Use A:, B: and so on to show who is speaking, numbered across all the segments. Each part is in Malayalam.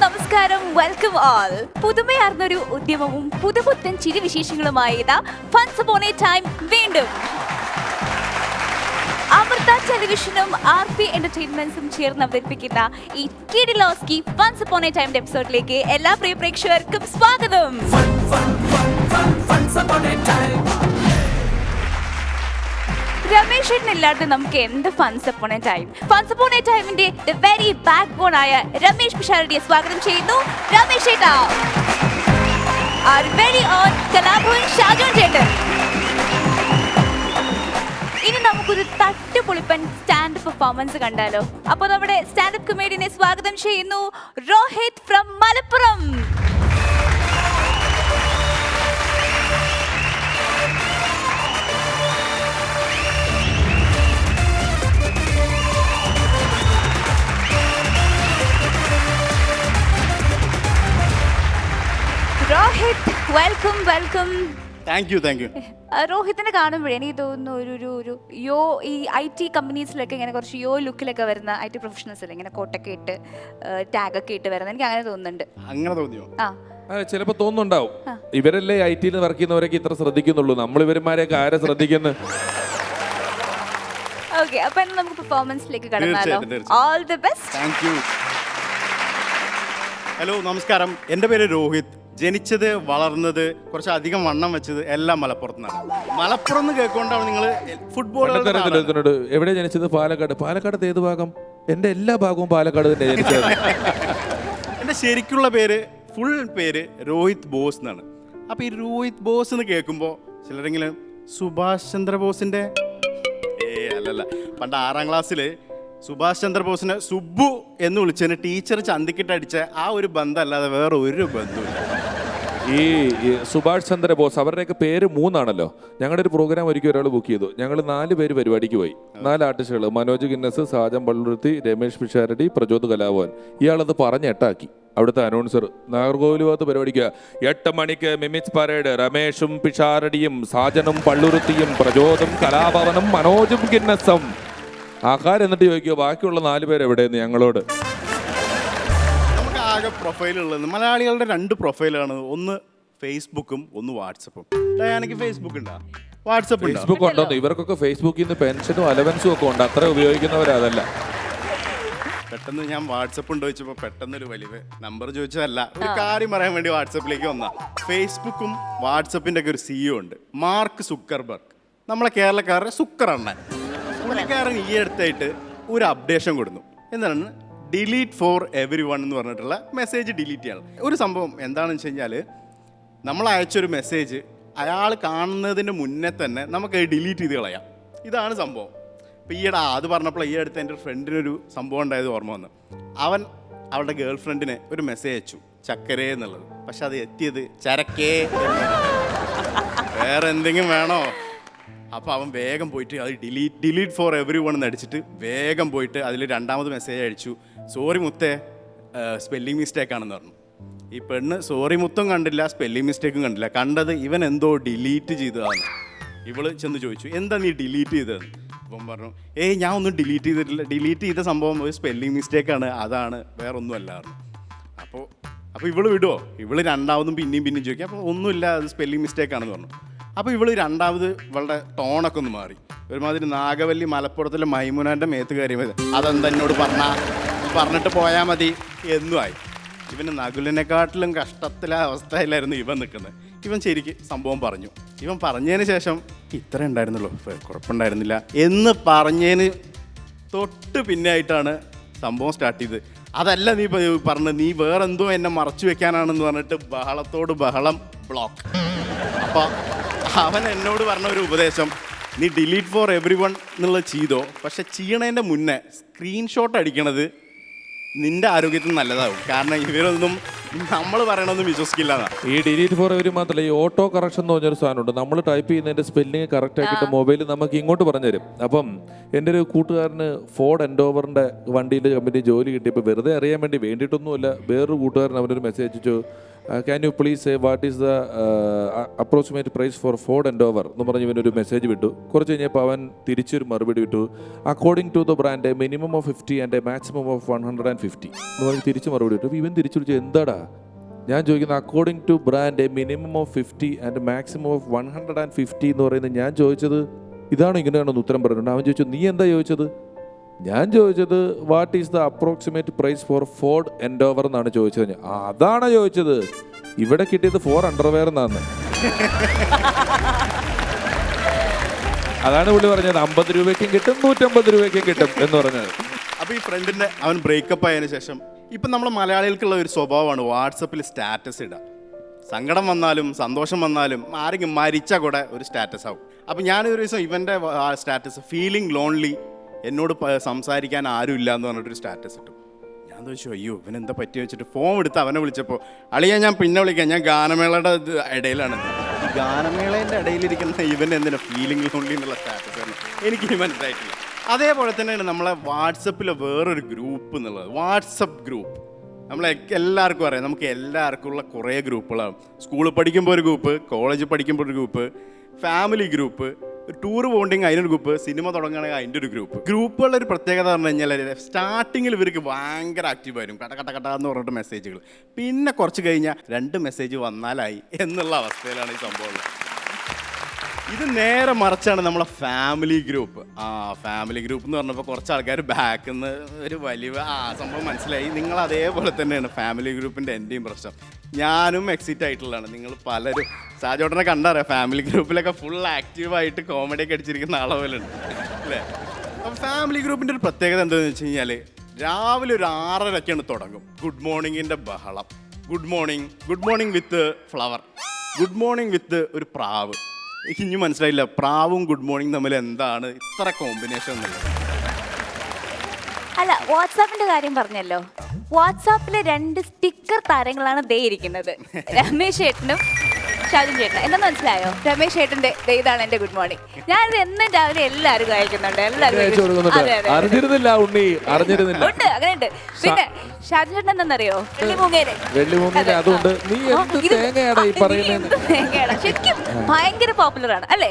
A: നമസ്കാരം വെൽക്കം ഓൾ പുതുമയാർന്നൊരു ഉദ്യമവും പുതുപുത്തൻ ചിരിവിശേഷങ്ങളുമായി ഇതാ ഫൺസ് പോണേ ടൈം വീണ്ടും. അമൃത ടെലിവിഷനും ആർ പി എന്റർടൈൻമെന്റ്സും ചേർന്ന് അവതരിപ്പിക്കുന്ന ഈ കിഡിലോസ്കി ഫൺസ് അപ്പോൺ എ ടൈം എപ്പിസോഡിലേക്ക് എല്ലാ പ്രിയ പ്രേക്ഷകർക്കും സ്വാഗതം. ഇല്ലാതെ നമുക്ക് എന്ത് funs upon a time funs upon a ടൈമിന്റെ ദ വെരി ബാക്ക് ബോൺ ആയ രമേശ് പിഷാരടിയെ സ്വാഗതം ചെയ്യുന്നു. Ramesh our very own Kalabhavan Shajon ചേട്ടൻ. ഇനി നമുക്കൊരു തട്ടുപൊളിപ്പൻ സ്റ്റാൻഡ് പെർഫോമൻസ് കണ്ടാലോ. അപ്പൊ നമ്മുടെ സ്റ്റാൻഡപ്പ് കൊമേഡിയനെ സ്വാഗതം ചെയ്യുന്നു. Rohit from Malappuram. Rohit welcome welcome
B: thank you thank you
A: രോഹിത്തിനെ കാണുമ്പോഴേ എനിക്ക് തോന്നുന്നു ഒരു ഒരു ഒരു യോ ഈ ഐ ടി കമ്പനീസിലൊക്കെ ഇങ്ങനെ കുറച്ച് യോ ലുക്കിലൊക്കെ വരുന്ന ഐ ടി പ്രൊഫഷണൽസ് അല്ലേ ഇങ്ങനെ കോട്ടൊക്കെ ഇട്ട് ടാഗൊക്കെ ഇട്ട് വരുന്നത് എനിക്ക് അങ്ങനെ തോന്നുന്നുണ്ട്.
B: അങ്ങനെ തോന്നിയോ?
A: ആ.
C: ചിലപ്പോ തോന്നുന്നുണ്ടാവും. ഇവരല്ലേ ഐ ടിയിൽ വർക്ക് ചെയ്യുന്നവരൊക്കെ ഇത്ര ശ്രദ്ധിക്കുന്നുള്ളൂ. നമ്മൾ ഇവരുമാരെയൊക്കെ ആരെ ശ്രദ്ധിക്കുന്നു?
A: ഓക്കെ അപ്പൊ നമുക്ക് പെർഫോമൻസിലേക്ക് കടന്നാലോ. All the best
B: thank you hello നമസ്കാരം. എന്റെ പേര് രോഹിത് ജനിച്ചത് വളർന്നത് കുറച്ചധികം വണ്ണം വെച്ചത് എല്ലാം മലപ്പുറത്ത് നിന്നാണ് മലപ്പുറം എന്ന് കേൾക്കൊണ്ടാണ് നിങ്ങൾ ഫുട്ബോൾ
C: എവിടെ ജനിച്ചത്? പാലക്കാട്. പാലക്കാട് ഏത് ഭാഗം? എന്റെ എല്ലാ ഭാഗവും പാലക്കാട് തന്നെ ജനിച്ചത്.
B: എന്റെ ശരിക്കുള്ള പേര് ഫുൾ പേര് രോഹിത് ബോസ് എന്നാണ്. അപ്പോൾ ഈ രോഹിത് ബോസ് എന്ന് കേൾക്കുമ്പോൾ ചിലരെങ്കിലും സുഭാഷ് ചന്ദ്രബോസിന്റെ ഏ അല്ലല്ല. പണ്ട് ആറാം ക്ലാസ്സിൽ സുഭാഷ് ചന്ദ്രബോസിനെ സുബ്ബു എന്ന് വിളിച്ചതിന് ടീച്ചർ ചന്തിക്കിട്ടടിച്ച ആ ഒരു ബന്ധമല്ലാതെ വേറെ ഒരു ബന്ധവുമില്ല.
C: ഈ സുഭാഷ് ചന്ദ്ര ബോസ് അവരുടെയൊക്കെ പേര് മൂന്നാണല്ലോ. ഞങ്ങളുടെ ഒരു പ്രോഗ്രാം ഒരിക്കൽ ഒരാൾ ബുക്ക് ചെയ്തു. ഞങ്ങൾ നാല് പേര് പരിപാടിക്ക് പോയി. നാല് ആർട്ടിസ്റ്റുകൾ മനോജ് ഗിന്നസ് സാജൻ പള്ളുരുത്തി രമേഷ് പിഷാരടി പ്രചോദ് കലാഭവൻ. ഇയാളത് പറഞ്ഞ് എട്ടാക്കി. അവിടുത്തെ അനൗൺസർ നാഗർകോവിൽ ഭാഗത്ത് പരിപാടിക്ക് എട്ട് മണിക്ക് മിമിക്സ് പരേഡ് രമേഷും പിഷാരടിയും സാജനും പള്ളുരുത്തിയും പ്രചോദും കലാഭവനും മനോജും ഗിന്നസും. ആഹാരം എന്നിട്ട് ചോദിക്കുക ബാക്കിയുള്ള നാല് പേരെവിടെയെന്ന് ഞങ്ങളോട്?
B: ആകെ പ്രൊഫൈലുള്ളത് മലയാളികളുടെ രണ്ട് പ്രൊഫൈലാണ് ഒന്ന് ഫേസ്ബുക്കും ഒന്ന് വാട്സപ്പും ഡയാനയ്ക്ക് ഫേസ്ബുക്ക് ഉണ്ടോ? വാട്സപ്പ് ഉണ്ടോ?
C: ഫേസ്ബുക്ക് ഉണ്ടോന്ന് ഇവർക്കൊക്കെ ഫേസ്ബുക്കിൽ നിന്ന് പെൻഷനും അലവൻസും ഒക്കെ ഉണ്ട്. അത്ര ഉപയോഗിക്കുന്നവരതല്ല
B: പെട്ടെന്ന് ഞാൻ വാട്സപ്പ് ഉണ്ടോ ചോദിച്ചപ്പോൾ പെട്ടെന്ന് ഒരു വലിയ നമ്പർ ചോദിച്ചതല്ല. ഒരു കാര്യം പറയാൻ വേണ്ടി വാട്സപ്പിലേക്ക് വന്ന. ഫേസ്ബുക്കും വാട്സപ്പിന്റെ ഒക്കെ ഒരു സിഇഒ ഉണ്ട്. മാർക്ക് സുക്കർബർഗ് നമ്മളെ കേരളക്കാരുടെ സുക്കർ അണ്ണൻ പുള്ളിക്കാരൻ ഈ അടുത്തായിട്ട് ഒരു അപ്ഡേഷൻ കൊടുത്തു. എന്താണ്? ഡിലീറ്റ് ഫോർ എവറി വൺ എന്ന് പറഞ്ഞിട്ടുള്ള മെസ്സേജ് ഡിലീറ്റ് ചെയ്യണം. ഒരു സംഭവം എന്താണെന്ന് വെച്ച് കഴിഞ്ഞാൽ നമ്മൾ അയച്ചൊരു മെസ്സേജ് അയാൾ കാണുന്നതിന് മുന്നേ തന്നെ നമുക്ക് ഡിലീറ്റ് ചെയ്ത് കളയാം. ഇതാണ് സംഭവം. അപ്പോൾ ഈയിടെ അത് പറഞ്ഞപ്പോൾ ഈ അടുത്ത് എന്റെ ഫ്രണ്ടിനൊരു സംഭവം ഉണ്ടായത് ഓർമ്മ വന്നു. അവൻ അവളുടെ ഗേൾ ഫ്രണ്ടിന് ഒരു മെസ്സേജ് അയച്ചു. ചക്കരേ എന്നുള്ളത്. പക്ഷെ അത് എത്തിയത് ചരക്കേ. വേറെ എന്തെങ്കിലും വേണോ? അപ്പോൾ അവൻ വേഗം പോയിട്ട് അത് delete delete for everyone എന്ന് അടിച്ചിട്ട് വേഗം പോയിട്ട് അതിൽ രണ്ടാമത് മെസ്സേജ് അയച്ചു. സോറി മുത്തേ സ്പെല്ലിംഗ് മിസ്റ്റേക്ക് ആണെന്ന് പറഞ്ഞു. ഈ പെണ്ണ് സോറി മുത്തും കണ്ടില്ല സ്പെല്ലിംഗ് മിസ്റ്റേക്കും കണ്ടില്ല. കണ്ടത് ഇവൻ എന്തോ ഡിലീറ്റ് ചെയ്തതാണ് ഇവൾ ചെന്ന് ചോദിച്ചു എന്താ നീ ഡിലീറ്റ് ചെയ്തത് അപ്പം പറഞ്ഞു ഏയ് ഞാൻ ഒന്നും ഡിലീറ്റ് ചെയ്തിട്ടില്ല. ഡിലീറ്റ് ചെയ്ത സംഭവം ഒരു സ്പെല്ലിംഗ് മിസ്റ്റേക്കാണ് അതാണ്. വേറെ ഒന്നും അല്ല അപ്പോൾ അപ്പോൾ ഇവൾ വിടുമോ ഇവൾ രണ്ടാമതും പിന്നെയും പിന്നെയും ചോദിക്കും. അപ്പോൾ ഒന്നുമില്ല അത് സ്പെല്ലിംഗ് മിസ്റ്റേക്കാണെന്ന് പറഞ്ഞു. അപ്പോൾ ഇവൾ രണ്ടാമത് ഇവളുടെ ടോണൊക്കെ ഒന്ന് മാറി. ഒരുമാതിരി നാഗവല്ലി മലപ്പുറത്തിലെ മൈമുനാന്റെ മേത്ത് കയറി അതെന്താ എന്നോട് പറഞ്ഞാൽ പറഞ്ഞിട്ട് പോയാൽ മതി. ആയി. ഇവന് നകുലിനെക്കാട്ടിലും കഷ്ടത്തിലെ അവസ്ഥയിലായിരുന്നു ഇവൻ നിൽക്കുന്നത്. ഇവൻ ശരിക്ക് സംഭവം പറഞ്ഞു. ഇവൻ പറഞ്ഞതിന് ശേഷം ഇത്ര ഉണ്ടായിരുന്നുള്ളൂ. കുഴപ്പമുണ്ടായിരുന്നില്ല. എന്ന് പറഞ്ഞതിന് തൊട്ട് പിന്നെ ആയിട്ടാണ് സംഭവം സ്റ്റാർട്ട് ചെയ്ത് അതല്ല നീ പറഞ്ഞത്. നീ വേറെന്തോ എന്നെ മറച്ചു വെക്കാനാണെന്ന് പറഞ്ഞിട്ട് ബഹളത്തോട് ബഹളം ബ്ലോക്ക് അപ്പോൾ അവൻ എന്നോട് പറഞ്ഞ ഒരു ഉപദേശം നീ ഡിലീറ്റ് ഫോർ എവറി വൺ എന്നുള്ളത് ചെയ്തോ പക്ഷെ ചെയ്യണതിന്റെ മുന്നേ സ്ക്രീൻഷോട്ട് അടിക്കണത് നിന്റെ ആരോഗ്യത്തിന് നല്ലതാവും. കാരണം ഇവരൊന്നും നമ്മൾ പറയണതൊന്നും വിശ്വസിക്കില്ല
C: ഈ ഡിലീറ്റ് ഫോർ എവരി മാത്രമല്ല ഈ ഓട്ടോ കറക്ഷൻ എന്ന് പറഞ്ഞൊരു സാധനമുണ്ട് നമ്മൾ ടൈപ്പ് ചെയ്യുന്നതിന്റെ സ്പെല്ലിംഗ് കറക്റ്റ് ആക്കിയിട്ട് മൊബൈൽ നമുക്ക് ഇങ്ങോട്ട് പറഞ്ഞു തരും അപ്പം എന്റെ ഒരു കൂട്ടുകാരന് ഫോർഡ് എൻഡോവറിന്റെ വണ്ടിയിൽ കമ്പനി ജോലി കിട്ടിയപ്പോൾ വെറുതെ അറിയാൻ വേണ്ടി വേണ്ടിയിട്ടൊന്നുമല്ല വേറൊരു കൂട്ടുകാരൻ അവനൊരു മെസ്സേജ് അയച്ചു. Can you please say what is the approximate price for Ford and over എന്ന് പറഞ്ഞ് ഇവനൊരു മെസ്സേജ് വിട്ടു. കുറച്ച് കഴിഞ്ഞപ്പോൾ അവൻ തിരിച്ചൊരു മറുപടി വിട്ടു. According to the brand minimum of fifty and maximum of one hundred and fifty എന്ന് പറഞ്ഞ് തിരിച്ച് മറുപടി വിട്ടു. ഇവൻ തിരിച്ചു വിളിച്ചു എന്താടാ? ഞാൻ ചോദിക്കുന്നത് according to brand minimum of fifty and maximum of one hundred and fifty എന്ന് പറയുന്നത് ഞാൻ ചോദിച്ചത് ഇതാണ് ഇങ്ങനെയാണെന്ന് ഉത്തരം പറഞ്ഞിട്ടുണ്ട്. അവൻ ചോദിച്ചു നീ എന്താ ചോദിച്ചത്? ഞാൻ ചോദിച്ചത് what is the approximate price for Ford Endeavour എന്നാണ് ചോദിച്ചത്. അതാണ് ചോദിച്ചത്. ഇവിടെ കിട്ടിയത് ഫോർ അണ്ടർവെയർ എന്നാണ്. അതാണ് പുള്ളി പറഞ്ഞത്. അമ്പത് രൂപയ്ക്കും കിട്ടും നൂറ്റമ്പത് രൂപയ്ക്കും കിട്ടും എന്ന് പറഞ്ഞത്.
B: അപ്പൊ ഈ ഫ്രണ്ടിന്റെ അവൻ ബ്രേക്കപ്പ് ആയതിനു ശേഷം ഇപ്പൊ നമ്മൾ മലയാളികൾക്കുള്ള ഒരു സ്വഭാവമാണ് വാട്സപ്പിൽ സ്റ്റാറ്റസ് ഇടുക. സങ്കടം വന്നാലും സന്തോഷം വന്നാലും ആരെങ്കിലും മരിച്ച കൂടെ ഒരു സ്റ്റാറ്റസ് ആവും. അപ്പൊ ഞാനൊരു ദിവസം ഇവന്റെ സ്റ്റാറ്റസ് ഫീലിംഗ് ലോൺലി എന്നോട് സംസാരിക്കാൻ ആരും ഇല്ല എന്ന് പറഞ്ഞിട്ടൊരു സ്റ്റാറ്റസ് ഇട്ടു. ഞാൻ ചോദിച്ചു അയ്യോ ഇവൻ എന്താ പറ്റി? വെച്ചിട്ട് ഫോൺ എടുത്ത് അവനെ വിളിച്ചപ്പോൾ അളിയാ ഞാൻ പിന്നെ വിളിക്കാം. ഞാൻ ഗാനമേളയുടെ ഇടയിലാണ്. ഗാനമേളേന്റെ ഇടയിലിരിക്കുന്ന ഇവൻ എന്തിനാ ഫീലിംഗ് ലോൺലി എന്നുള്ള സ്റ്റാറ്റസ് എനിക്ക് മനസ്സിലായിട്ടില്ല അതേപോലെ തന്നെയാണ് നമ്മളെ വാട്സപ്പിലെ വേറൊരു ഗ്രൂപ്പ് എന്നുള്ളത്. വാട്സപ്പ് ഗ്രൂപ്പ് നമ്മളെ എല്ലാവർക്കും അറിയാം. നമുക്ക് എല്ലാവർക്കും ഉള്ള കുറേ ഗ്രൂപ്പുകളാണ് സ്കൂളിൽ പഠിക്കുമ്പോൾ ഒരു ഗ്രൂപ്പ് കോളേജ് പഠിക്കുമ്പോൾ ഒരു ഗ്രൂപ്പ് ഫാമിലി ഗ്രൂപ്പ് ടൂർ പോകണ്ടെങ്കിൽ അതിനൊരു ഗ്രൂപ്പ് സിനിമ തുടങ്ങുകയാണെങ്കിൽ അതിന്റെ ഒരു ഗ്രൂപ്പ് ഗ്രൂപ്പുകളുടെ ഒരു പ്രത്യേകത പറഞ്ഞു കഴിഞ്ഞാൽ സ്റ്റാർട്ടിങ്ങിൽ ഇവർക്ക് ഭയങ്കര ആക്റ്റീവ് ആയിരുന്നു. കട്ട കട്ട കട്ട എന്ന് പറഞ്ഞിട്ട് മെസ്സേജുകൾ പിന്നെ കുറച്ച് കഴിഞ്ഞാൽ രണ്ട് മെസ്സേജ് വന്നാലായി എന്നുള്ള അവസ്ഥയിലാണ് ഈ സംഭവം. ഇത് നേരെ മറിച്ചാണ് നമ്മളെ ഫാമിലി ഗ്രൂപ്പ് ആ ഫാമിലി ഗ്രൂപ്പ് എന്ന് പറഞ്ഞപ്പോൾ കുറച്ച് ആൾക്കാർ ബാക്കിൽ നിന്ന് ഒരു വലിയ ആ സംഭവം മനസ്സിലായി. നിങ്ങൾ അതേപോലെ തന്നെയാണ് ഫാമിലി ഗ്രൂപ്പിന്റെ എന്റെയും പ്രശ്നം. ഞാനും എക്സിറ്റ് ആയിട്ടുള്ളതാണ്. നിങ്ങൾ പലരും സാജോട്ടനെ കണ്ടറിയാം? ഫാമിലി ഗ്രൂപ്പിലൊക്കെ ഫുൾ ആക്റ്റീവായിട്ട് കോമഡി ഒക്കെ അടിച്ചിരിക്കുന്ന ആളെ അല്ലേ? അപ്പം ഫാമിലി ഗ്രൂപ്പിന്റെ ഒരു പ്രത്യേകത എന്താണെന്ന് വെച്ച് കഴിഞ്ഞാൽ രാവിലെ ഒരു ആറരയ്ക്കാണ് തുടങ്ങും. ഗുഡ് മോർണിംഗിന്റെ ബഹളം. Good morning good morning with flower good morning with ഒരു പ്രാവ്. എനിക്ക് ഇനി മനസ്സിലായില്ല. പ്രാവും ഗുഡ് മോർണിംഗ് തമ്മിൽ എന്താണ് ഇത്ര കോമ്പിനേഷൻ
A: അല്ല വാട്സാപ്പിന്റെ കാര്യം പറഞ്ഞല്ലോ. വാട്സാപ്പിലെ രണ്ട് സ്റ്റിക്കർ താരങ്ങളാണ് ദേ ഇരിക്കുന്നത്. രമേശ് ചേട്ടനും ഷാജുൻ ചേട്ടൻ. എന്താ മനസ്സിലായോ? രമേശ് ചേട്ടന്റെ ദേ ഇതാണ് എന്റെ ഗുഡ് മോർണിംഗ്. ഞാൻ എന്നും രാവിലെ അതെ, അതെ, അതെ.
C: അറിഞ്ഞിരുന്നില്ല ഉണ്ണി. അറിഞ്ഞിരുന്നില്ല.
A: ഉണ്ട് അങ്ങനെയുണ്ട്. പിന്നെ ഷാജു ചേട്ടൻ എന്താണെന്നറിയോ
C: വെള്ളിമൂങ്ങയിൽ അതുകൊണ്ട് നീ എന്ത് തേങ്ങയാടാ ഈ പറയുന്നത്
A: ശരിക്കും ഭയങ്കര പോപ്പുലർ ആണ് അല്ലേ?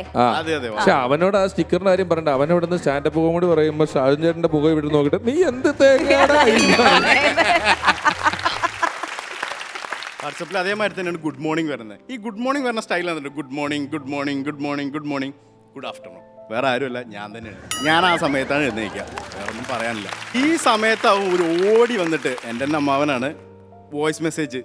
C: പക്ഷെ അവനോട് ആ സ്റ്റിക്കറിന്റെ കാര്യം പറയണ്ട. അവൻ ഇവിടെ നിന്ന് സ്റ്റാൻഡപ്പ് കോമഡി പറയുമ്പോൾ ഷാജൻ ചേട്ടന്റെ പുക ഇവിടെ നോക്കിട്ട് നീ എന്ത് തേങ്ങയാടാ? ഈ പറയുന്നത്?"
B: വാട്സപ്പിൽ അതേമാതിരി തന്നെയാണ് ഗുഡ് മോർണിംഗ് വരുന്നത്. ഈ ഗുഡ് മോർണിംഗ് വരുന്ന സ്റ്റൈൽ വന്നിട്ട് good morning good morning good morning good morning good afternoon വേറെ ആരുമല്ല ഞാൻ തന്നെയാണ്. ഞാൻ ആ സമയത്താണ് എഴുന്നേക്കുക വേറെ ഒന്നും പറയാനില്ല. ഈ സമയത്താവും ഒരു ഓടി വന്നിട്ട് എന്റെ തന്നെ അമ്മാവനാണ് വോയിസ് മെസ്സേജ്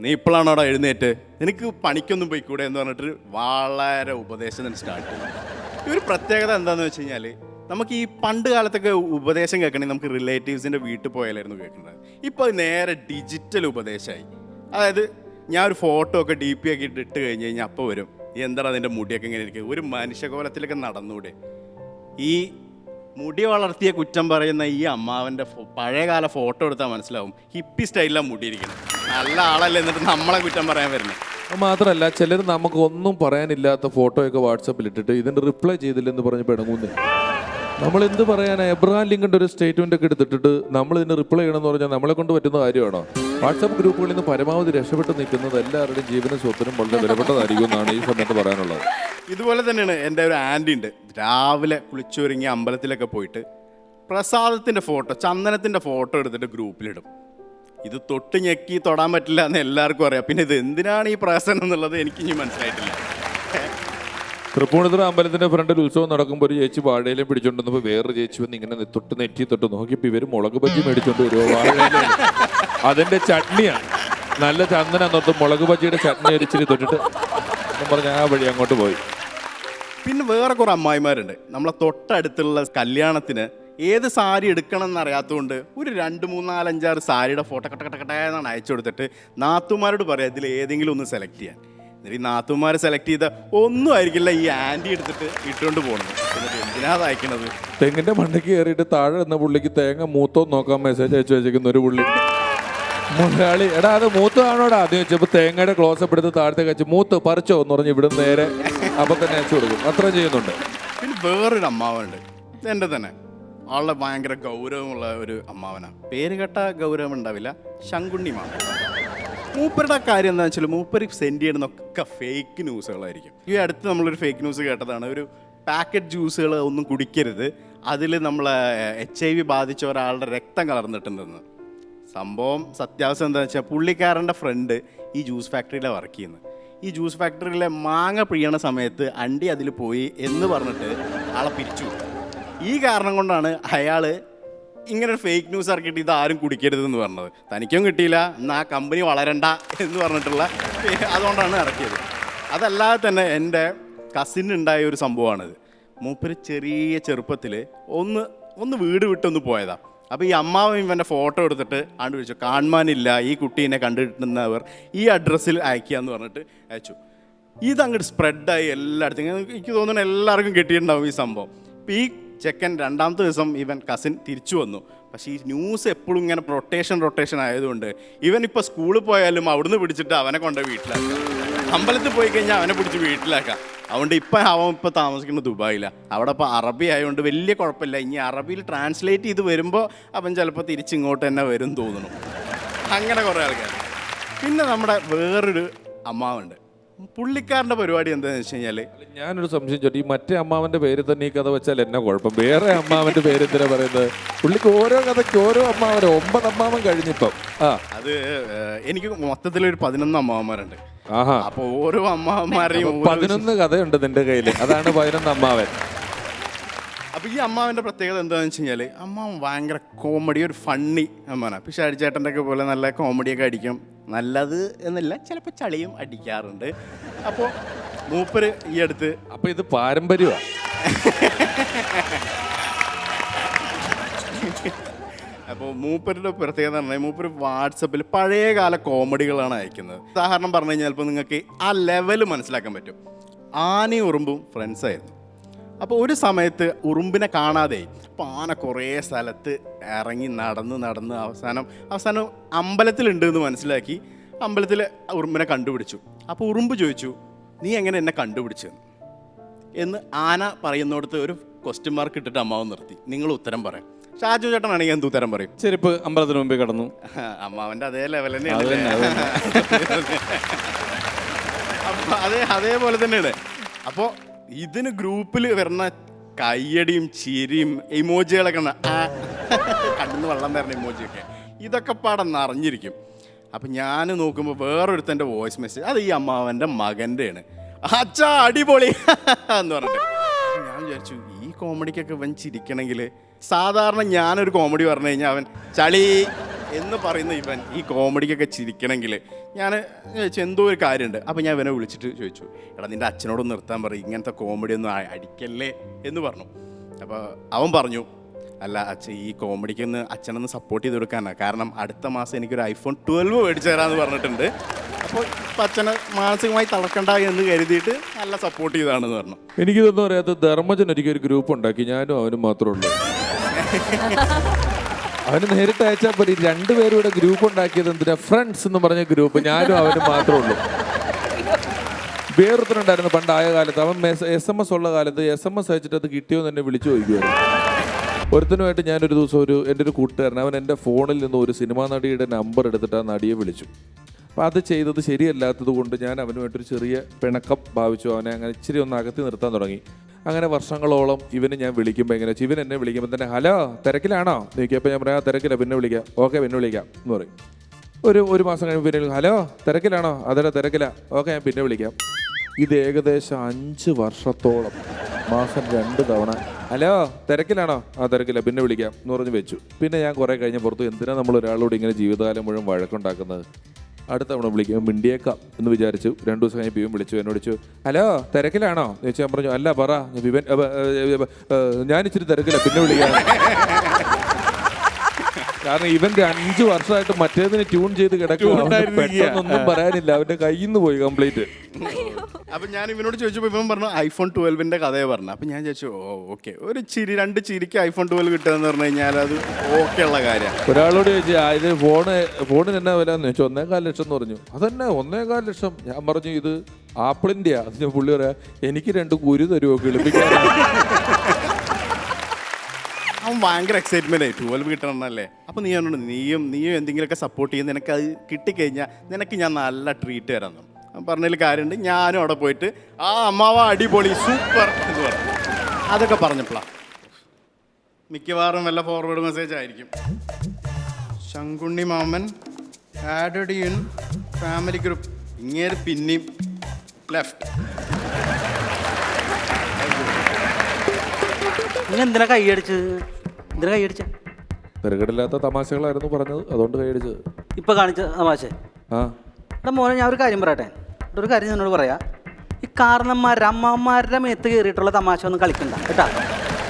B: നീ ഇപ്പോഴാണോ അവിടെ എഴുന്നേറ്റ്? നിനക്ക് പണിക്കൊന്നും പോയിക്കൂടെ എന്ന് പറഞ്ഞിട്ട് വളരെ ഉപദേശം തന്നെ സ്റ്റാർട്ട് ചെയ്തു. ഒരു പ്രത്യേകത എന്താണെന്ന് വെച്ച് കഴിഞ്ഞാൽ നമുക്ക് ഈ പണ്ട് കാലത്തൊക്കെ ഉപദേശം കേൾക്കണമെങ്കിൽ നമുക്ക് റിലേറ്റീവ്സിന്റെ വീട്ടിൽ പോയാലായിരുന്നു കേൾക്കുന്നത്. ഇപ്പോൾ നേരെ ഡിജിറ്റൽ ഉപദേശമായി. അതായത് ഞാൻ ഒരു ഫോട്ടോ ഒക്കെ ഡി പി ഒക്കെ ഇട്ട് കഴിഞ്ഞ് കഴിഞ്ഞാൽ അപ്പോൾ വരും. എന്താണ് അതിന്റെ മുടിയൊക്കെ ഇങ്ങനെ ഇരിക്കുക ഒരു മനുഷ്യകോലത്തിലൊക്കെ നടന്നൂടെ. ഈ മുടി വളർത്തിയ കുറ്റം പറയുന്ന ഈ അമ്മാവന്റെ പഴയകാല ഫോട്ടോ എടുത്താൽ മനസ്സിലാവും. ഹിപ്പി സ്റ്റൈലിലാണ് മുടി ഇരിക്കുന്നത് നല്ല ആളല്ലേ എന്നിട്ട് നമ്മളെ കുറ്റം പറയാൻ വരുന്നത്
C: മാത്രമല്ല ചിലർ നമുക്ക് ഒന്നും പറയാനില്ലാത്ത ഫോട്ടോയൊക്കെ വാട്സപ്പിൽ ഇട്ടിട്ട് ഇതിന് റിപ്ലൈ ചെയ്തില്ലെന്ന് പറഞ്ഞ് പിണങ്ങുന്നേ. നമ്മൾ എന്ത് പറയാനാ? എബ്രഹാം ലിങ്കിന്റെ ഒരു സ്റ്റേറ്റ്മെന്റ് ഒക്കെ എടുത്തിട്ട് നമ്മൾ ഇതിന് റിപ്ലൈ ചെയ്യണമെന്ന് പറഞ്ഞാൽ നമ്മളെ കൊണ്ട് പറ്റുന്ന കാര്യമാണോ? വാട്സാപ്പ് ഗ്രൂപ്പുകളിൽ നിന്ന് പരമാവധി രക്ഷപ്പെട്ട് നിൽക്കുന്നത് എല്ലാവരുടെയും ജീവനും സ്വത്തിനും വളരെ വിലപ്പെട്ടതായിരിക്കും എന്നാണ് ഈ സമയത്ത് പറയാനുള്ളത്.
B: ഇതുപോലെ തന്നെയാണ് എന്റെ ഒരു ആന്റി ഉണ്ട്. രാവിലെ കുളിച്ചൊരുങ്ങി അമ്പലത്തിലൊക്കെ പോയിട്ട് പ്രസാദത്തിന്റെ ഫോട്ടോ ചന്ദനത്തിന്റെ ഫോട്ടോ എടുത്തിട്ട് ഗ്രൂപ്പിലിടും. ഇത് തൊട്ട് ഞെക്കി തൊടാൻ പറ്റില്ല എന്ന് എല്ലാവർക്കും അറിയാം. പിന്നെ ഇത് എന്തിനാണ് ഈ പ്രസനം എന്നുള്ളത് എനിക്ക് മനസ്സിലായിട്ടില്ല.
C: തൃപ്പൂണിത്തുറ അമ്പലത്തിന്റെ ഫ്രണ്ടിൽ ഉത്സവം നടക്കുമ്പോൾ ഒരു ചേച്ചി വാഴയിലും പിടിച്ചോണ്ടിരുന്നപ്പോൾ വേറൊരു ചേച്ചി വന്ന് ഇങ്ങനെ തൊട്ട് നെറ്റി തൊട്ട് നോക്കിയപ്പോൾ ഇവർ മുളക് ബജ്ജി മേടിച്ചോണ്ട് വരുമോ വാഴയില അതിന്റെ ചട്നിയാണ്. നല്ല ചന്ദന തൊട്ട് മുളക് ബജ്ജിയുടെ ചട്നി അരിച്ചിരി തൊട്ടിട്ട് പറഞ്ഞ ആ വഴി അങ്ങോട്ട് പോയി.
B: പിന്നെ വേറെ കുറേ അമ്മായിമാരുണ്ട്. നമ്മളെ തൊട്ടടുത്തുള്ള കല്യാണത്തിന് ഏത് സാരി എടുക്കണം എന്നറിയാത്തതുകൊണ്ട് ഒരു രണ്ട് മൂന്നാലഞ്ചാറ് സാരിയുടെ ഫോട്ടോ കട്ട കട്ട അയച്ചു കൊടുത്തിട്ട് നാത്തുമാരോട് പറയാം ഇതിൽ ഏതെങ്കിലും ഒന്ന് സെലക്ട് ചെയ്യാൻ. എന്നിട്ട് ഈ നാത്തുമാരെ സെലക്ട് ചെയ്ത ഒന്നും ആയിരിക്കില്ല ഈ ആന്റി എടുത്തിട്ട് ഇട്ടുകൊണ്ട് പോകുന്നത് എന്തിനാ തയ്ക്കണത് അയക്കണത്?
C: തെങ്ങിന്റെ മണ്ടയ്ക്ക് കയറിയിട്ട് താഴെ എന്ന പുള്ളിക്ക് തേങ്ങ മൂത്തോ നോക്കാൻ മെസ്സേജ് അയച്ചു വെച്ചിരിക്കുന്ന ഒരു പുള്ളി. മുതലാളി എടാ അത് മൂത്തതാണോടാ അത് വെച്ചപ്പോ തേങ്ങയുടെ ക്ലോസപ്പ് എടുത്ത് താഴത്തെ വെച്ച് മൂത്ത് പറിച്ചോ എന്ന് പറഞ്ഞ് ഇവിടെ നേരെ അപ്പൊ തന്നെ അയച്ചു കൊടുക്കും. അത്ര ചെയ്യുന്നുണ്ട്.
B: പിന്നെ വേറൊരു അമ്മാവനുണ്ട്. എന്റെ തന്നെ. ആളുടെ ഭയങ്കര ഗൗരവമുള്ള ഒരു അമ്മാവനാണ് പേര് കേട്ട ഗൗരവം ഉണ്ടാവില്ല. ശങ്കുണ്ണി മാമൻ. മൂപ്പരുടെ കാര്യം എന്താ വെച്ചാൽ മൂപ്പര് സെൻഡ് ചെയ്യുന്നതൊക്കെ ഫേക്ക് ന്യൂസുകളായിരിക്കും ഈ അടുത്ത് നമ്മളൊരു ഫേക്ക് ന്യൂസ് കേട്ടതാണ്. ഒരു പാക്കറ്റ് ജ്യൂസുകൾ ഒന്നും കുടിക്കരുത്. അതിൽ നമ്മൾ എച്ച് ഐ വി ബാധിച്ച ഒരാളുടെ രക്തം കലർന്നിട്ടുണ്ടെന്ന്. സംഭവം സത്യാവസ്ഥ എന്താണെന്ന് വെച്ചാൽ പുള്ളിക്കാരന്റെ ഫ്രണ്ട് ഈ ജ്യൂസ് ഫാക്ടറിയിലാണ് വർക്ക് ചെയ്യുന്നത് ഈ ജ്യൂസ് ഫാക്ടറിയിലെ മാങ്ങ പിഴിയണ സമയത്ത് അണ്ടി അതിൽ പോയി എന്ന് പറഞ്ഞിട്ട് ആളെ പിരിച്ചു ഈ കാരണം കൊണ്ടാണ് അയാൾ ഇങ്ങനെ ഫേക്ക് ന്യൂസ് ഇറക്കിയിട്ട് ഇത് ആരും കുടിക്കരുതെന്ന് പറഞ്ഞത്. തനിക്കും കിട്ടിയില്ല എന്നാൽ ആ കമ്പനി വളരണ്ട എന്ന് പറഞ്ഞിട്ടുള്ള അതുകൊണ്ടാണ് ഇറക്കിയത്. അതല്ലാതെ തന്നെ എന്റെ കസിൻ ഉണ്ടായ ഒരു സംഭവമാണിത്. മൂപ്പര് ചെറിയ ചെറുപ്പത്തിൽ ഒന്ന് ഒന്ന് വീട് വിട്ടൊന്ന് പോയതാ. അപ്പോൾ ഈ അമ്മാവൻ ഇവന്റെ ഫോട്ടോ എടുത്തിട്ട് ആണ്ട് വിളിച്ചു കാണുവാനില്ല ഈ കുട്ടീനെ കണ്ടിട്ടുന്നവർ ഈ അഡ്രസ്സിൽ അയക്കുക എന്ന് പറഞ്ഞിട്ട് അയച്ചു. ഇതങ്ങോട്ട് സ്പ്രെഡായി എല്ലായിടത്തും. എനിക്ക് തോന്നുന്നു എല്ലാവർക്കും കിട്ടിയിട്ടുണ്ടാവും ഈ സംഭവം. ഈ ചെക്കൻ രണ്ടാമത്തെ ദിവസം ഇവൻ കസിൻ തിരിച്ചു വന്നു. പക്ഷേ ഈ ന്യൂസ് എപ്പോഴും ഇങ്ങനെ റൊട്ടേഷൻ റൊട്ടേഷൻ ആയതുകൊണ്ട് ഇവൻ ഇപ്പോൾ സ്കൂളിൽ പോയാലും അവിടുന്ന് പിടിച്ചിട്ട് അവനെ കൊണ്ട് വീട്ടിലാക്കാം. അമ്പലത്തിൽ പോയി കഴിഞ്ഞാൽ അവനെ പിടിച്ച് വീട്ടിലാക്കാം. അതുകൊണ്ട് ഇപ്പം അവൻ ഇപ്പോൾ താമസിക്കുന്നത് ദുബായിലാണ് അവിടെ ഇപ്പോൾ അറബി ആയതുകൊണ്ട് വലിയ കുഴപ്പമില്ല. ഇനി അറബിയിൽ ട്രാൻസ്ലേറ്റ് ചെയ്ത് വരുമ്പോൾ അവൻ ചിലപ്പോൾ തിരിച്ചിങ്ങോട്ട് തന്നെ വരും തോന്നുന്നു. അങ്ങനെ കുറേ ആൾക്കാർ പിന്നെ നമ്മുടെ വേറൊരു അമ്മാവുണ്ട്. പുള്ളിക്കാരന്റെ പരിപാടി എന്താന്ന് വെച്ച് കഴിഞ്ഞാൽ
C: ഞാനൊരു സംശയം ചോദിച്ചു. ഈ മറ്റേ അമ്മാവന്റെ പേര് തന്നെ ഈ കഥ വെച്ചാൽ എന്നെ കുഴപ്പം? വേറെ അമ്മാവന്റെ പേര് എന്തിനാ പറയുന്നത്? പുള്ളിക്ക് ഓരോ കഥയ്ക്ക് ഓരോ അമ്മാവൻ ഒമ്പത് അമ്മാവൻ കഴിഞ്ഞിപ്പം. ആ.
B: അത് എനിക്ക് മൊത്തത്തിൽ ഒരു പതിനൊന്ന് അമ്മാവന്മാരുണ്ട്.
C: ആഹാ.
B: അപ്പോൾ ഓരോ അമ്മാവന്മാരെയും
C: അപ്പൊ പതിനൊന്ന് കഥയുണ്ട് നിന്റെ കയ്യിൽ അതാണ് പതിനൊന്ന് അമ്മാവൻ.
B: അപ്പൊ ഈ അമ്മാവന്റെ പ്രത്യേകത എന്താണെന്ന് വെച്ച് കഴിഞ്ഞാൽ അമ്മാവൻ ഭയങ്കര കോമഡി ഒരു ഫണ്ണി അമ്മാവനാ. പിഷാരി ചേട്ടന്റെ ഒക്കെ പോലെ നല്ല കോമഡിയൊക്കെ അടിക്കും. നല്ലത് എന്നല്ല ചിലപ്പോൾ ചളിയും അടിക്കാറുണ്ട്. അപ്പോൾ മൂപ്പര് ഈ അടുത്ത്
C: അപ്പോൾ ഇത് പാരമ്പര്യമാണ്
B: അപ്പോൾ മൂപ്പരുടെ പ്രത്യേകത എന്ന് പറഞ്ഞാൽ മൂപ്പര് വാട്സപ്പിൽ പഴയകാല കോമഡികളാണ് അയക്കുന്നത്. ഉദാഹരണം പറഞ്ഞു കഴിഞ്ഞാൽ ചിലപ്പോൾ നിങ്ങൾക്ക് ആ ലെവൽ മനസ്സിലാക്കാൻ പറ്റും. ആനയും ഉറുമ്പും ഫ്രണ്ട്സ് ആയിരുന്നു. അപ്പോൾ ഒരു സമയത്ത് ഉറുമ്പിനെ കാണാതെ അപ്പോൾ ആന കുറേ സ്ഥലത്ത് ഇറങ്ങി നടന്ന് നടന്ന് അവസാനം അവസാനം അമ്പലത്തിലുണ്ട് എന്ന് മനസ്സിലാക്കി അമ്പലത്തിൽ ഉറുമ്പിനെ കണ്ടുപിടിച്ചു. അപ്പോൾ ഉറുമ്പ് ചോദിച്ചു നീ എങ്ങനെ എന്നെ കണ്ടുപിടിച്ചെന്ന് എന്ന് ആന പറയുന്നിടത്ത് ഒരു ക്വസ്റ്റ്യൻ മാർക്ക് ഇട്ടിട്ട് അമ്മാവ് നിർത്തി. നിങ്ങൾ ഉത്തരം പറയാം. ഷാജു ചേട്ടനാണെങ്കിൽ എന്ത് ഉത്തരം പറയും?
D: ചെരുപ്പ് അമ്പലത്തിന് മുമ്പിൽ കടന്നു.
B: അമ്മാവന്റെ അതേ ലെവൽ തന്നെയാണ്. അതേ അതേപോലെ തന്നെയാണ്. അപ്പോൾ ഇതിന് ഗ്രൂപ്പിൽ വരുന്ന കയ്യടിയും ചിരിയും ഇമോജികളൊക്കെ കണ്ണിന്ന് വെള്ളം വരുന്ന ഇമോജിയൊക്കെ ഇതൊക്കെ പാടെ നിറഞ്ഞിരിക്കും. അപ്പം ഞാൻ നോക്കുമ്പോൾ വേറൊരുത്തന്റെ വോയിസ് മെസ്സേജ് അത് ഈ അമ്മാവന്റെ മകന്റെയാണ് അച്ഛാ അടിപൊളി എന്ന് പറഞ്ഞിട്ട്. ഞാൻ വിചാരിച്ചു ഈ കോമഡിക്കൊക്കെ ഇവൻ ചിരിക്കണമെങ്കിൽ സാധാരണ ഞാനൊരു കോമഡി പറഞ്ഞു കഴിഞ്ഞാൽ അവൻ ചളി എന്ന് പറയുന്ന ഇവൻ ഈ കോമഡിക്കൊക്കെ ചിരിക്കണമെങ്കിൽ ഞാൻ ചോദിച്ചു എന്തോ ഒരു കാര്യമുണ്ട്. അപ്പോൾ ഞാൻ ഇവനെ വിളിച്ചിട്ട് ചോദിച്ചു എടാ നിന്റെ അച്ഛനോട് നിർത്താൻ പറയും ഇങ്ങനത്തെ കോമഡി ഒന്നും അടിക്കല്ലേ? എന്ന് പറഞ്ഞു. അപ്പോൾ അവൻ പറഞ്ഞു അല്ല അച്ഛൻ ഈ കോമഡിക്ക് ഒന്ന് അച്ഛനൊന്ന് സപ്പോർട്ട് ചെയ്ത് കൊടുക്കാനാണ് കാരണം അടുത്ത മാസം എനിക്കൊരു ഐഫോൺ ട്വൽവ് മേടിച്ചു തരാമെന്ന് പറഞ്ഞിട്ടുണ്ട്. അപ്പോൾ ഇപ്പം അച്ഛനെ മാനസികമായി തളക്കണ്ട എന്ന് കരുതിയിട്ട് നല്ല സപ്പോർട്ട് ചെയ്താണെന്ന് പറഞ്ഞു.
C: എനിക്കിതൊന്നും അറിയാത്ത ധർമ്മജൻ ഒരിക്കൽ ഒരു ഗ്രൂപ്പ് ഉണ്ടാക്കി. ഞാനും അവനും മാത്രമേ ഉള്ളൂ. അവന് നേരിട്ട് അയച്ചാൽ പോലും രണ്ടുപേരും ഇവിടെ ഗ്രൂപ്പ് ഉണ്ടാക്കിയത് എന്തിനാ? ഫ്രണ്ട്സ് എന്ന് പറഞ്ഞ ഗ്രൂപ്പ് ഞാനും അവനും മാത്രമേ ഉള്ളൂ. വേറൊരുത്തരുണ്ടായിരുന്നു പണ്ടായ കാലത്ത്. അവൻ എസ് എം എസ് ഉള്ള കാലത്ത് എസ് എം എസ് അയച്ചിട്ട് അത് കിട്ടിയോ എന്ന് എന്നെ വിളിച്ചു ചോദിക്കുമായിരുന്നു ഒരുത്തനുമായിട്ട് ഞാനൊരു ദിവസം ഒരു എന്റെ ഒരു കൂട്ടുകാരൻ അവൻ എന്റെ ഫോണിൽ നിന്ന് ഒരു സിനിമാ നടിയുടെ നമ്പർ എടുത്തിട്ട് ആ നടിയെ വിളിച്ചു. അപ്പോൾ അത് ചെയ്തത് ശരിയല്ലാത്തത് കൊണ്ട് ഞാൻ അവനുമായിട്ടൊരു ചെറിയ പിണക്കം ഭാവിച്ചു. അവനെ അങ്ങനെ ഇച്ചിരി ഒന്ന് അകത്തി നിർത്താൻ തുടങ്ങി. അങ്ങനെ വർഷങ്ങളോളം ഇവന് ഞാൻ വിളിക്കുമ്പോൾ എങ്ങനെ ഇവൻ എന്നെ വിളിക്കുമ്പോൾ തന്നെ ഹലോ തിരക്കിലാണോ? നോക്കിയപ്പോൾ ഞാൻ പറയാം "ആ, തിരക്കില്ല പിന്നെ വിളിക്കാം. ഓക്കെ പിന്നെ വിളിക്കാം എന്ന് പറയും. ഒരു ഒരു മാസം കഴിയുമ്പോൾ പിന്നെ ഹലോ തിരക്കിലാണോ? അതെ തിരക്കില്ല ഓക്കെ ഞാൻ പിന്നെ വിളിക്കാം. ഇത് ഏകദേശം അഞ്ച് വർഷത്തോളം മാസം രണ്ട് തവണ ഹലോ തിരക്കിലാണോ? ആ തിരക്കില്ല. പിന്നെ വിളിക്കാം. എന്ന് പറഞ്ഞ് വെച്ചു. പിന്നെ ഞാൻ കുറേ കഴിഞ്ഞ പുറത്ത് എന്തിനാ നമ്മൾ ഒരാളോട് ഇങ്ങനെ ജീവിതകാലം മുഴുവൻ വഴക്കുണ്ടാക്കുന്നത്? അടുത്ത തവണ വിളിക്കും മിണ്ടിയേക്കാം എന്ന് വിചാരിച്ചു. രണ്ടു ദിവസം കഴിഞ്ഞ് പിവൻ വിളിച്ചു എന്നോട് വിളിച്ചു ഹലോ തിരക്കിലാണോ? എന്ന് ചോദിച്ചാൽ ഞാൻ പറഞ്ഞു അല്ല പറ. വിവൻ ഏ, ഞാൻ ഇച്ചിരി തിരക്കില്ല. പിന്നെ വിളിക്കാം. കാരണം ഇവന്റെ അഞ്ചു വർഷമായിട്ട് മറ്റേതിന് ട്യൂൺ ചെയ്ത് കിടക്കുക പെട്ടെന്നൊന്നും പറയാനില്ല. അവന്റെ കയ്യിൽ നിന്ന് പോയി കംപ്ലീറ്റ്.
B: അപ്പം ഞാൻ ഇവനോട് ചോദിച്ചപ്പോൾ ഇവൻ പറഞ്ഞു ഐഫോൺ ട്വൽവിന്റെ കഥയെ പറഞ്ഞു. അപ്പം ഞാൻ ചോദിച്ചു ഓ ഓക്കെ. ഒരു ചിരി രണ്ട് ചിരിക്ക് ഐഫോൺ ട്വൽവ് കിട്ടുക എന്ന് പറഞ്ഞു കഴിഞ്ഞാൽ അത് ഓക്കെ ഉള്ള കാര്യം
C: ഒരാളോട് ചോദിച്ചു "ആ, ഇത് ഫോണ് ഫോണിന് എന്നാ വില എന്ന് ചോദിച്ചു ഒന്നേകാൽ ലക്ഷം എന്ന് പറഞ്ഞു. അതന്നെ ഒന്നേകാൽ ലക്ഷം. ഞാൻ പറഞ്ഞു ഇത് ആപ്പിളിന്റെയാ. അതിന് പുള്ളി പറയാ എനിക്ക് രണ്ട് കുരു തരുമോ കിളിപ്പിക്കാൻ
B: അവൻ ഭയങ്കര എക്സൈറ്റ്മെന്റ് ആയി. ട്വൽവ് കിട്ടണമെന്നല്ലേ. അപ്പൊ നീ എന്നോട് നീയും നീയും എന്തെങ്കിലുമൊക്കെ സപ്പോർട്ട് ചെയ്യും നിനക്ക് അത് കിട്ടിക്കഴിഞ്ഞാൽ നിനക്ക് ഞാൻ നല്ല ട്രീറ്റ് തരാം എന്ന്." പറഞ്ഞതിൽ കാര്യമുണ്ട്. ഞാനും അവിടെ പോയിട്ട് ആ അമ്മാവ അടിപൊളി സൂപ്പർ എന്ന് പറഞ്ഞു. അതൊക്കെ പറഞ്ഞപ്പോഴാണ് മിക്കവാറും വല്ല ഫോർവേഡ് മെസ്സേജ് ആയിരിക്കും. ശങ്കുണ്ണി മാമൻ ആഡഡ് ഇൻ ഫാമിലി ഗ്രൂപ്പ് ഇങ്ങേര് പിന്നെയും ലെഫ്റ്റ്
D: നീ എന്തിനാ കൈയടിച്ച് എന്തിനാ കൈയടിച്ച
C: തിരക്കിടില്ലാത്ത തമാശകളായിരുന്നു പറഞ്ഞത് അതുകൊണ്ട് കൈയടിച്ചത്
D: ഇപ്പൊ കാണിച്ച തമാശ.
C: ആ.
D: എടാ മോനെ ഞാൻ ഒരു കാര്യം പറയട്ടെ? ഒരു കാര്യം നിന്നോട് പറയാം. ഈ കാരണന്മാരുടെ അമ്മമാരുടെ മേത്ത് കയറിയിട്ടുള്ള തമാശ ഒന്നും കളിക്കണ്ട കേട്ടോ?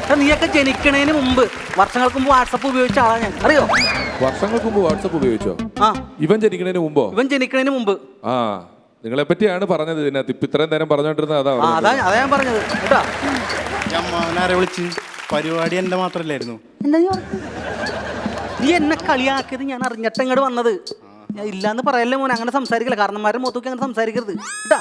D: എടാ, നീയൊക്കെ ജനിക്കണേന് മുമ്പ് വർഷങ്ങൾക്ക് മുമ്പ് വാട്സപ്പ് ഉപയോഗിച്ച ആളാ ഞാൻ. അറിയോ?
C: വർഷങ്ങൾക്ക് മുമ്പ് വാട്സപ്പ് ഉപയോഗിച്ചോ?
D: ആ.
C: ഇവൻ ജനിക്കണേന് മുമ്പോ?
D: ഇവൻ ജനിക്കണേന് മുമ്പ്.
C: ആ. നിങ്ങളെ പറ്റിയാണ് പറഞ്ഞത് ഇതിനകത്ത്. ഇപ്പൊ ഇത്രയും നേരം പറഞ്ഞോണ്ടിരുന്നത് അതാ
D: അതാ അതാ ഞാൻ പറഞ്ഞത് കേട്ടോ?
B: ഞാൻ മോനാരെ വിളിച്ച് പരിപാടി എന്റെ മാത്രല്ലായിരുന്നു.
D: എന്താ നീ നീ എന്നെ കളിയാക്കിയത് ഞാൻ അറിഞ്ഞിട്ട് ഇങ്ങോട്ട് വന്നത്. ഞാൻ ഇല്ലാന്ന് പറയല്ലേ മോൻ അങ്ങനെ സംസാരിക്കില്ല. കാരണന്മാരുടെ മുഖത്തൊക്കെ അങ്ങനെ സംസാരിക്കരുത്. കേട്ടാ?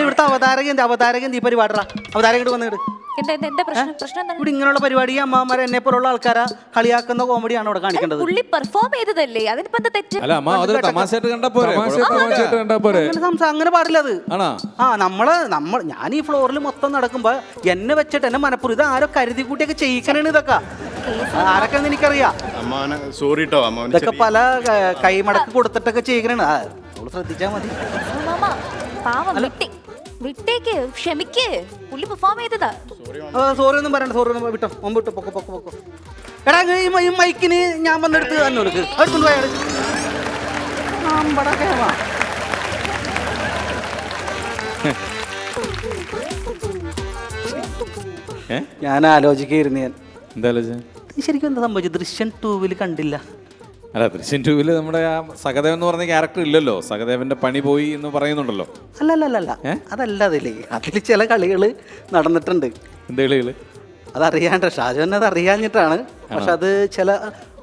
D: ഇവിടുത്തെ അവതാരകൻ അവതാരകൻ നീ പരിപാടിടാ. അവതാരകൻ വന്നിട്ട്
A: എന്താ എന്താ എന്താ പ്രശ്നം? പ്രശ്നം എന്താണ്?
D: ഇവിടെ ഇങ്ങനെയുള്ള പരിപാടി അമ്മമാരെ എന്നെ പോലുള്ള ആൾക്കാരെ കളിയാക്കുന്ന കോമഡിയാണ് ഇവിടെ കാണിക്കേണ്ടത്
A: പുള്ളി പെർഫോം ചെയ്തതല്ലേ? അതിനിപ്പോ എന്താ തെറ്റ്?
E: അല്ല അമ്മ അതൊരു തമാശയായിട്ട് കണ്ടാ പോരെ?
C: തമാശ തമാശയായിട്ട് കണ്ടാ പോരെ?
D: അങ്ങനെ സംസാ അങ്ങനെ പാടില്ല അത്.
E: ആണോ?
D: ആ നമ്മൾ നമ്മൾ ഞാൻ ഈ ഫ്ലോറിൽ മൊത്തം നടക്കുമ്പോ എന്നെ വെച്ചിട്ട് എന്നെ മനപ്പുറം ഇത് ആരോ കരുതി കൂട്ടിയൊക്കെ ചെയ്യിക്കണേണ് ഇതൊക്കെ. ആരൊക്കെ എനിക്കറിയാം.
B: അമ്മാവനെ സോറി കേട്ടോ അമ്മാവൻ
D: ഇതൊക്കെ പല കൈമടക്ക് കൊടുത്തിട്ടൊക്കെ ചെയ്യിക്കണേണ് ആ നമ്മൾ ശ്രദ്ധിച്ചാ മതി.
A: മാമ പാവം വിട്ടേ. വിട്ടേക്ക് ക്ഷമിക്ക്. പുള്ളി പെർഫോം ചെയ്തതാ.
D: സോറി ഒന്നും പറയണ്ട സോറി ഒന്നും വിട്ടോ മുമ്പ് വിട്ടോ പൊക്കോ പൊക്കോ പൊക്കോ. എടാ ഈ മ- ഈ മൈക്കിന് ഞാൻ വന്നെടുത്ത് തന്നെ എടുക്ക് എടുത്തുകൊണ്ട് പോയാൾ
E: ഏ?
D: ഞാൻ ആലോചിക്കുന്നു ഞാൻ.
E: എന്താ ആലോചന
D: ഇത് ശരിക്കും എന്താ സംഭവിച്ചത്? ദൃശ്യം ടൂവിൽ കണ്ടില്ല.
E: അല്ല ദൃശ്യം ടൂവിൽ നമ്മുടെ ആ സഹദേവൻ എന്ന് പറഞ്ഞ ക്യാരക്ടർ ഇല്ലല്ലോ. സഹദേവന്റെ പണി പോയി എന്ന് പറയുന്നുണ്ടല്ലോ.
D: അല്ല അല്ല അല്ല അല്ല അതല്ല അതിൽ അതിൽ ചില കളികൾ നടന്നിട്ടുണ്ട്.
E: എന്ത് കളികൾ?
D: അതറിയാണ്ട് ഷാജുവിനെ അത് അറിയാഞ്ഞിട്ടാണ്. പക്ഷെ അത് ചില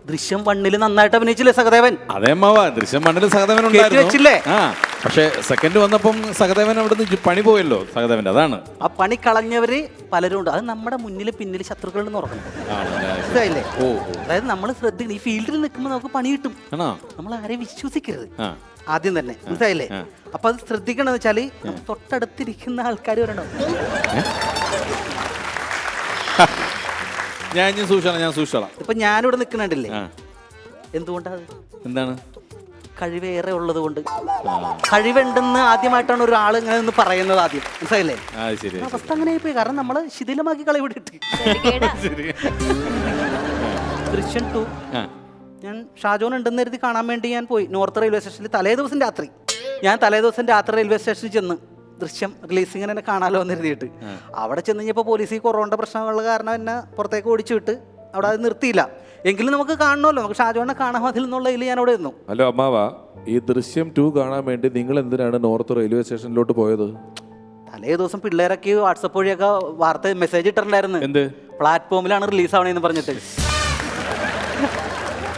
D: ദൃശ്യം വണ്ണിൽ നന്നായിട്ട് അഭിനയിച്ചില്ലേ സഹദേവൻ?
E: അതെ ദൃശ്യം മണ്ണിൽ സഹദേവൻ
D: കയറ്റി വെച്ചില്ലേ?
E: ആ പക്ഷെ സെക്കൻഡ് വന്നപ്പം സഹദേവൻ അവിടെ നിന്ന് പണി പോയല്ലോ സഹദേവന്റെ അതാണ്.
D: ആ പണി കളഞ്ഞവര് പലരും ഉണ്ട്. അത് നമ്മുടെ മുന്നിൽ പിന്നിൽ ശത്രുക്കളുണ്ടെന്ന് ഓർക്കണം
E: ആണല്ലേ?
D: മനസ്സിലായില്ലേ?
E: ഓ
D: അതായത് നമ്മൾ ശ്രദ്ധിക്കണം ഈ ഫീൽഡിൽ നിൽക്കുമ്പോൾ നമുക്ക് പണി കിട്ടും.
E: ആണോ?
D: നമ്മൾ ആരെയും വിശ്വസിക്കരുത്.
E: ആ.
D: ആദ്യം തന്നെ. മനസ്സിലായില്ലേ?
E: ആ.
D: അപ്പൊ അത് ശ്രദ്ധിക്കണമെന്ന് വെച്ചാൽ തൊട്ടടുത്തിരിക്കുന്ന ആൾക്കാർ വരണോ
E: ഞാൻ ഇനി സൂക്ഷിച്ചോളാം ഞാൻ സൂക്ഷിച്ചോളാം.
D: ഇപ്പൊ ഞാനിവിടെ നിൽക്കണുണ്ടല്ലേ
E: ആ.
D: എന്തുകൊണ്ടാ അത്?
E: എന്താണ്?
D: കഴിവേറെ ഉള്ളത് കൊണ്ട്. കഴിവുണ്ടെന്ന് ആദ്യമായിട്ടാണ് ഒരാൾ ഇങ്ങനെ ഒന്ന് പറയുന്നത് ആദ്യം. മനസ്സിലായില്ലേ?
E: ആ അത് ശരി
D: ആ അവസ്ഥ അങ്ങനെ പോയി. കാരണം നമ്മൾ ശിഥിലമാക്കി കളവിട്ടിട്ട്
A: ശരി.
D: ദൃശ്യം ടു.
E: ആ.
D: ഞാൻ ഷാജോൻ ഉണ്ടെന്ന് കരുതി കാണാൻ വേണ്ടി ഞാൻ പോയി. നോർത്ത് റെയിൽവേ സ്റ്റേഷനിൽ തലേ ദിവസം രാത്രി. ഞാൻ തലേ ദിവസം രാത്രി റെയിൽവേ സ്റ്റേഷനിൽ ചെന്ന് ദൃശ്യം റിലീസിങ്ങിനെ എന്നെ കാണാലോ എന്ന് എഴുതിയിട്ട് അവിടെ ചെന്ന് കഴിഞ്ഞപ്പോൾ പോലീസ് ഈ കൊറോണയുടെ പ്രശ്നമുള്ള കാരണം എന്നെ പുറത്തേക്ക് ഓടിച്ചു വിട്ട് അവിടെ അത് നിർത്തിയില്ല. എങ്കിലും നമുക്ക് കാണണമല്ലോ. നമുക്ക് ഷാജോനെ കാണാൻ മതിൽ എന്നുള്ളതിൽ ഞാൻ അവിടെ ഇരുന്നു.
C: ഹലോ അമ്മാവ ഈ ദൃശ്യം ടു കാണാൻ വേണ്ടി നിങ്ങൾ എന്തിനാണ് നോർത്ത് റെയിൽവേ സ്റ്റേഷനിലോട്ട് പോയത്?
D: തലേ ദിവസം പിള്ളേരൊക്കെ വാട്സപ്പ് വഴിയൊക്കെ വാർത്ത മെസ്സേജ് ഇട്ടിട്ടുണ്ടായിരുന്നു.
E: എന്ത്?
D: പ്ലാറ്റ്ഫോമിലാണ് റിലീസ് ആവണേന്ന് പറഞ്ഞിട്ട്.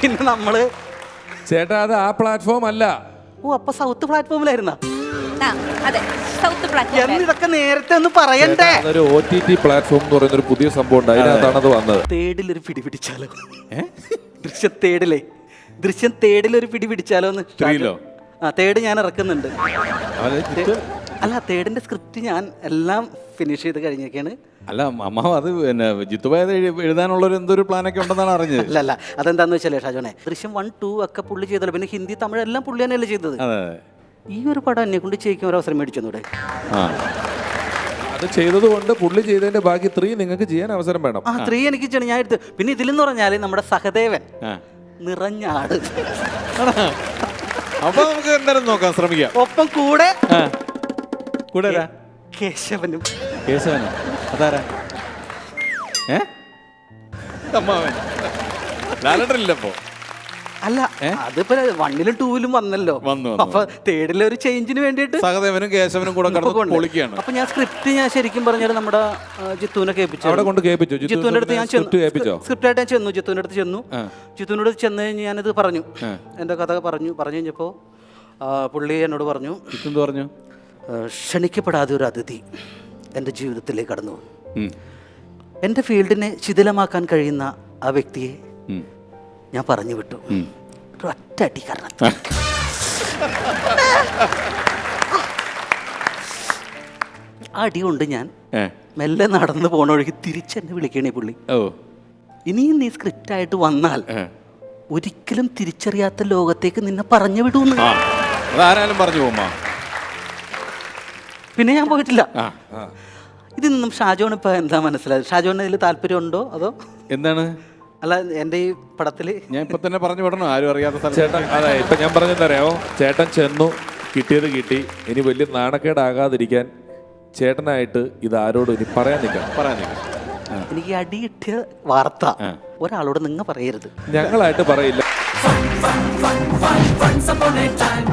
D: പിന്നെ നമ്മൾ
C: ചേട്ടാ അത് ആ പ്ലാറ്റ്ഫോം അല്ല.
D: ഓ അപ്പൊ സൗത്ത് പ്ലാറ്റ്ഫോമിലായിരുന്ന
A: അതെ. സൗത്ത് പ്ലാറ്റ്ഫോം
D: ഇതൊക്കെ നേരത്തെ ഒന്ന് പറയണ്ടേ?
C: അതൊരു ഒ ടി ടി പ്ലാറ്റ്ഫോം എന്ന് പറയുന്ന ഒരു പുതിയ സംഭവം ഉണ്ട് അതിനകത്താണ് അത്. വന്നത്.
D: തേടിലൊരു പിടി പിടിച്ചാലോ? ദൃശ്യം തേടിലേ. ദൃശ്യം തേടിലൊരു പിടി പിടിച്ചാലോ എന്ന്
E: ത്രീയിലോ?
D: ആ തേട് ഞാൻ ഇറക്കുന്നുണ്ട്. അല്ല തേടിന്റെ സ്ക്രിപ്റ്റ് ഞാൻ എല്ലാം ഫിനിഷ് ചെയ്ത് കഴിഞ്ഞൊക്കെയാണ്
E: അല്ല അമ്മാവ് അത് പിന്നെ ജിത്തുബായത് എഴുതാനുള്ള ഒരു എന്തൊരു പ്ലാനൊക്കെ ഉണ്ടെന്നാണ് അറിഞ്ഞത്.
D: അല്ല അല്ല. അതെന്താന്ന് വെച്ചാലേ ഷാജോനെ ദൃശ്യം വൺ ടു ഒക്കെ പുള്ളി ചെയ്തല്ലോ. പിന്നെ ഹിന്ദി തമിഴ് എല്ലാം പുള്ളി തന്നെയല്ലേ ചെയ്തത്.
E: അതെ.
D: ഈ ഒരു പടം എന്നെ കൊണ്ട് ചെയ്യിക്കാൻ ഒരു അവസരം മേടിച്ചു തന്നൂടെ?
E: ആ.
C: അത് ചെയ്തതുകൊണ്ട് പുള്ളി ചെയ്തതിന്റെ ബാക്കി ത്രീ നിങ്ങൾക്ക് ചെയ്യാൻ അവസരം വേണം.
D: ആ ത്രീ എനിക്ക് ചെയ്യണം. ഞാൻ എടുത്ത്. പിന്നെ ഇതിലെന്ന് പറഞ്ഞാൽ നമ്മുടെ സഹദേവൻ
E: ആ.
D: നിറഞ്ഞാട്
E: അപ്പൊ നമുക്ക് എന്തായാലും നോക്കാം ശ്രമിക്കാം.
D: ഒപ്പം കൂടെ
E: കൂടെ ആരാ?
D: കേശവനും.
E: കേശവനോ? അതാരാ? ഏ? അമ്മാവൻ. ലാലട്ടനില്ല അപ്പോ
D: അല്ല അതിപ്പോ വണ്ണിലും ടൂവിലും വന്നല്ലോ.
E: വന്നു, വന്നു.
D: അപ്പൊ തേർഡിലെ ഒരു ചേഞ്ചിന് വേണ്ടിയിട്ട്
E: സഹദേവനും കേശവനും കൂടെ കടന്ന് പൊളിക്കുകയാണ്.
D: അപ്പൊ ഞാൻ സ്ക്രിപ്റ്റ് ഞാൻ ശരിക്കും പറഞ്ഞാൽ നമ്മുടെ ആ, ജിത്തുവിനെ കേൾപ്പിച്ചു.
C: അവിടെ കൊണ്ട് കേൾപ്പിച്ചോ? ജിത്തു
D: ജിത്തുവിന്റെ അടുത്ത് ഞാൻ
C: script കേൾപ്പിച്ചോ?
D: സ്ക്രിപ്റ്റ് ആയിട്ട് ഞാൻ ചെന്നു ജിത്തുവിന്റെ അടുത്ത് ചെന്നു. ജിത്തുവിനോട് ചെന്ന് കഴിഞ്ഞ് ഞാനിത് പറഞ്ഞു. എന്റെ കഥ പറഞ്ഞു പറഞ്ഞു കഴിഞ്ഞപ്പോ ആ, പുള്ളി എന്നോട് പറഞ്ഞു
E: ഇതെന്ത് പറഞ്ഞു?
D: ആ, ക്ഷണിക്കപ്പെടാതെ ഒരു അതിഥി എന്റെ ജീവിതത്തിലേക്ക് കടന്നു. വന്നു. എന്റെ ഫീൽഡിനെ ശിഥിലമാക്കാൻ കഴിയുന്ന ആ വ്യക്തിയെ. ഞാൻ പറഞ്ഞു വിട്ടു. ഒറ്റ അടി കാരണം. ആ. അടി കൊണ്ട് ഞാൻ മെല്ലെ നടന്ന് പോണ വഴിക്ക് തിരിച്ചെന്നെ വിളിക്കണേ പുള്ളി. ഇനിയും നീ സ്ക്രിപ്റ്റ് ആയിട്ട് വന്നാൽ ഒരിക്കലും തിരിച്ചറിയാത്ത ലോകത്തേക്ക് നിന്നെ പറഞ്ഞു വിടൂന്ന്.
E: പറഞ്ഞു പോകുമ്പോ
D: പിന്നെ ഞാൻ പോയിട്ടില്ല.
E: ഇതിന്നും
D: ഇതിൽ നിന്നും ഷാജോൺ ഇപ്പൊ എന്താ മനസ്സിലായത്? ഷാജോണിന് ഇതിൽ താല്പര്യമുണ്ടോ? അതോ?
E: എന്താണ്?
D: അല്ല എന്റെ ഈ പടത്തിൽ
E: ഞാൻ ഇപ്പൊ തന്നെ പറഞ്ഞു വിടണോ ആരും അറിയാത്ത സ്ഥലത്ത്
C: ചേട്ടൻ അതെ ഇപ്പൊ ഞാൻ പറഞ്ഞെന്നറിയാമോ ചേട്ടൻ ചെന്നു കിട്ടിയത് കിട്ടി ഇനി വലിയ നാണക്കേടാകാതിരിക്കാൻ ചേട്ടനായിട്ട് ഇത് ആരോടും ഇനി പറയാൻ നിൽക്കാം
E: പറയാൻ
D: നിൽക്കാം എനിക്ക് അടി കിട്ടിയ വാർത്ത ഒരാളോട് നിങ്ങൾ പറയരുത്
C: ഞങ്ങളായിട്ട് പറയില്ല
F: Once upon a time,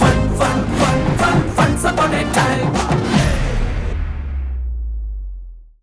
F: fun, fun, fun, fun, once upon a time.